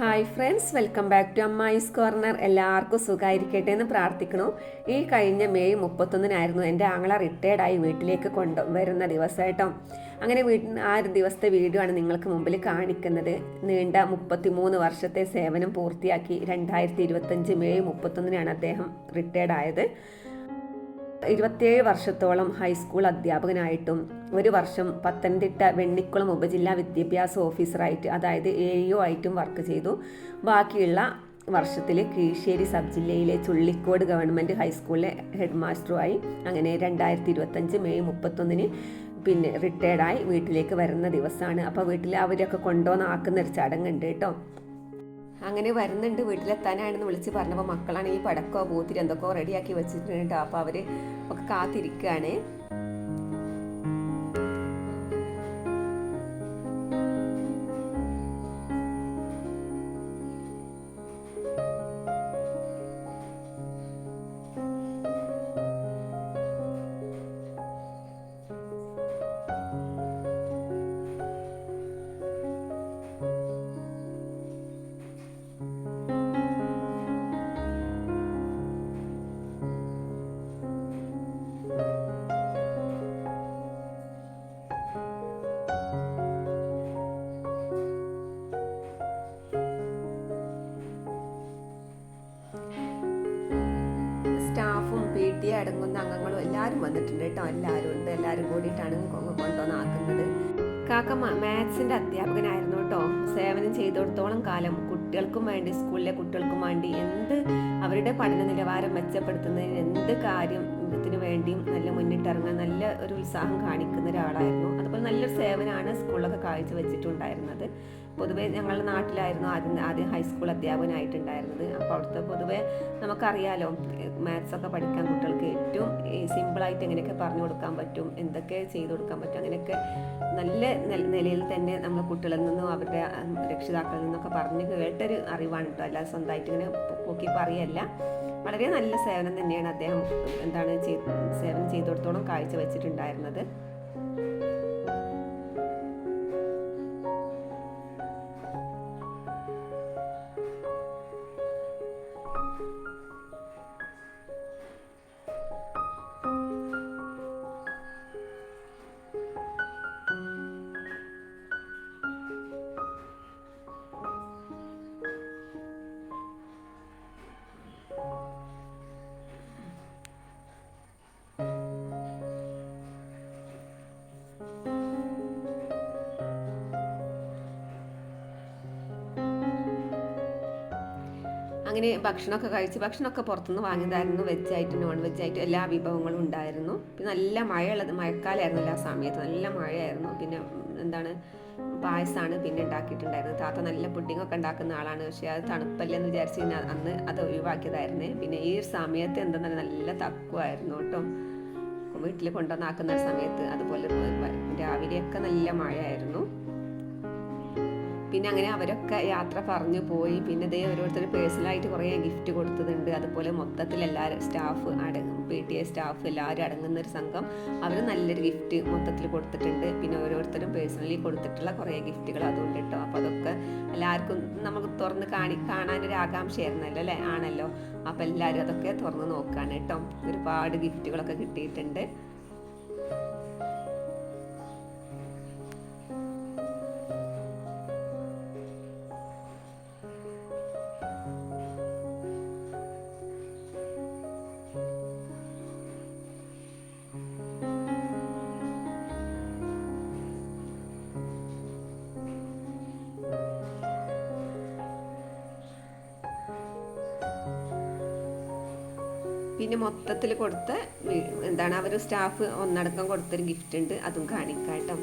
Hi friends welcome back to അമ്മായിസ് corner എല്ലാവർക്കും സുഖമായിരിക്കട്ടെ എന്ന് പ്രാർത്ഥിക്കണു ഈ കഴിഞ്ഞ മെയ് മുപ്പത്തൊന്നിനായിരുന്നു എന്റെ ആങ്ങള റിട്ടയർഡായി വീട്ടിലേക്ക് കൊണ്ടു വരുന്ന ദിവസമായിട്ടോ. അങ്ങനെ വീട്ടിൽ ആ ഒരു ദിവസത്തെ വീഡിയോ ആണ് നിങ്ങൾക്ക് മുമ്പിൽ കാണിക്കുന്നത്. നീണ്ട മുപ്പത്തിമൂന്ന് വർഷത്തെ സേവനം പൂർത്തിയാക്കി രണ്ടായിരത്തി ഇരുപത്തഞ്ച് മെയ് മുപ്പത്തൊന്നിനാണ് അദ്ദേഹം റിട്ടയർഡ് ആയത്. ഇരുപത്തിയേഴ് വർഷത്തോളം ഹൈസ്കൂൾ അധ്യാപകനായിട്ടും ഒരു വർഷം പത്തനംതിട്ട വെണ്ണിക്കുളം ഉപജില്ലാ വിദ്യാഭ്യാസ ഓഫീസറായിട്ട് അതായത് എ ഇഒ ആയിട്ടും വർക്ക് ചെയ്തു. ബാക്കിയുള്ള വർഷത്തിൽ കീഴ്ശ്ശേരി സബ് ജില്ലയിലെ ചുള്ളിക്കോട് ഗവൺമെന്റ് ഹൈസ്കൂളിലെ ഹെഡ് മാസ്റ്ററുമായി അങ്ങനെ രണ്ടായിരത്തി ഇരുപത്തഞ്ച് മെയ് മുപ്പത്തൊന്നിന് പിന്നെ റിട്ടയർഡായി വീട്ടിലേക്ക് വരുന്ന ദിവസമാണ് അപ്പോൾ വീട്ടിൽ അവരൊക്കെ കൊണ്ടുവന്ന് ആക്കുന്ന ഒരു ചടങ്ങുണ്ട് കേട്ടോ. അങ്ങനെ വരുന്നുണ്ട് വീട്ടിലെത്താനാണെന്ന് വിളിച്ച് പറഞ്ഞപ്പോൾ ഈ പടക്കോ പൂത്തിരി എന്തൊക്കെയോ റെഡിയാക്കി വെച്ചിട്ടുണ്ട് അപ്പോൾ അവർ ഒക്കെ കാത്തിരിക്കുകയാണ് എല്ലാവരും വന്നിട്ടുണ്ട് കേട്ടോ. എല്ലാവരും ഉണ്ട്. എല്ലാവരും കൂടിയിട്ടാണ് കൊണ്ടുവന്നാക്കുന്നത്. കാക്ക മാത്സിന്റെ അധ്യാപകനായിരുന്നു കേട്ടോ. സേവനം ചെയ്തിടത്തോളം കാലം കുട്ടികൾക്കും വേണ്ടി സ്കൂളിലെ കുട്ടികൾക്കും വേണ്ടി എന്ത് അവരുടെ പഠന നിലവാരം മെച്ചപ്പെടുത്തുന്നതിന് എന്ത് കാര്യത്തിന് വേണ്ടിയും നല്ല മുന്നിട്ടിറങ്ങാൻ നല്ല ഒരു ഉത്സാഹം കാണിക്കുന്ന ഒരാളായിരുന്നു. അതുപോലെ നല്ലൊരു സേവനമാണ് സ്കൂളിലൊക്കെ കാഴ്ച വെച്ചിട്ടുണ്ടായിരുന്നത് പൊതുവേ ഞങ്ങളുടെ നാട്ടിലായിരുന്നു ആദ്യം ആദ്യം ഹൈസ്കൂൾ അധ്യാപകനായിട്ടുണ്ടായിരുന്നത്. അപ്പോൾ അവിടുത്തെ പൊതുവേ നമുക്കറിയാലോ മാത്സ് ഒക്കെ പഠിക്കാൻ കുട്ടികൾക്ക് ഏറ്റവും സിമ്പിളായിട്ട് എങ്ങനെയൊക്കെ പറഞ്ഞു കൊടുക്കാൻ പറ്റും എന്തൊക്കെ ചെയ്തു കൊടുക്കാൻ പറ്റും അങ്ങനെയൊക്കെ നല്ല നിലയിൽ തന്നെ നമ്മൾ കുട്ടികളിൽ നിന്നും അവരുടെ രക്ഷിതാക്കളിൽ നിന്നൊക്കെ പറഞ്ഞ് കേട്ടൊരു അറിവാണ് കേട്ടോ. അല്ലാതെ സ്വന്തമായിട്ട് ഇങ്ങനെ പൊക്കി പറയല്ല. വളരെ നല്ല സേവനം തന്നെയാണ് അദ്ദേഹം എന്താണ് ചെയ്ത് സേവനം ചെയ്തിടത്തോളം കാഴ്ച വെച്ചിട്ടുണ്ടായിരുന്നത് അങ്ങനെ ഭക്ഷണമൊക്കെ കഴിച്ച് ഭക്ഷണമൊക്കെ പുറത്തുനിന്ന് വാങ്ങിയതായിരുന്നു. വെജായിട്ട് നോൺ വെജ് ആയിട്ട് എല്ലാ വിഭവങ്ങളും ഉണ്ടായിരുന്നു. പിന്നെ നല്ല മഴയുള്ളത് മഴക്കാലമായിരുന്നു എല്ലാ സമയത്ത്. നല്ല മഴയായിരുന്നു. പിന്നെ എന്താണ് പായസമാണ് പിന്നെ ഉണ്ടാക്കിയിട്ടുണ്ടായിരുന്നത്. താത്ത നല്ല പുഡിംഗ് ഒക്കെ ഉണ്ടാക്കുന്ന ആളാണ്. പക്ഷേ അത് തണുപ്പല്ലെന്ന് വിചാരിച്ച് ഞാൻ അന്ന് അത് ഒഴിവാക്കിയതായിരുന്നേ. പിന്നെ ഈ ഒരു സമയത്ത് എന്താ നല്ല തക്കുമായിരുന്നു കേട്ടോ. വീട്ടിൽ കൊണ്ടുവന്നാക്കുന്ന സമയത്ത് അതുപോലെ രാവിലെയൊക്കെ നല്ല മഴയായിരുന്നു. പിന്നെ അങ്ങനെ അവരൊക്കെ യാത്ര പറഞ്ഞു പോയി. പിന്നെ ഇതേ ഓരോരുത്തർ പേഴ്സണലായിട്ട് കുറേ ഗിഫ്റ്റ് കൊടുത്തതുണ്ട്. അതുപോലെ മൊത്തത്തിൽ എല്ലാവരും സ്റ്റാഫ് അടങ്ങും പി ടി എ സ്റ്റാഫ് എല്ലാവരും അടങ്ങുന്ന ഒരു സംഘം അവർ നല്ലൊരു ഗിഫ്റ്റ് മൊത്തത്തിൽ കൊടുത്തിട്ടുണ്ട്. പിന്നെ ഓരോരുത്തരും പേഴ്സണലി കൊടുത്തിട്ടുള്ള കുറേ ഗിഫ്റ്റുകൾ അതുകൊണ്ട് കേട്ടോ അപ്പോൾ അതൊക്കെ എല്ലാവർക്കും നമുക്ക് തുറന്ന് കാണി കാണാനൊരു ആകാംക്ഷയായിരുന്നല്ലോ അല്ലേ? ആണല്ലോ. അപ്പോൾ എല്ലാവരും അതൊക്കെ തുറന്ന് നോക്കുകയാണ് കേട്ടോ ഒരുപാട് ഗിഫ്റ്റുകളൊക്കെ കിട്ടിയിട്ടുണ്ട്. പിന്നെ മൊത്തത്തിൽ കൊടുത്ത എന്താണ് അവർ സ്റ്റാഫ് ഒന്നടക്കം കൊടുത്തൊരു ഗിഫ്റ്റ് ഉണ്ട്. അതും കാണിക്കാം കേട്ടോ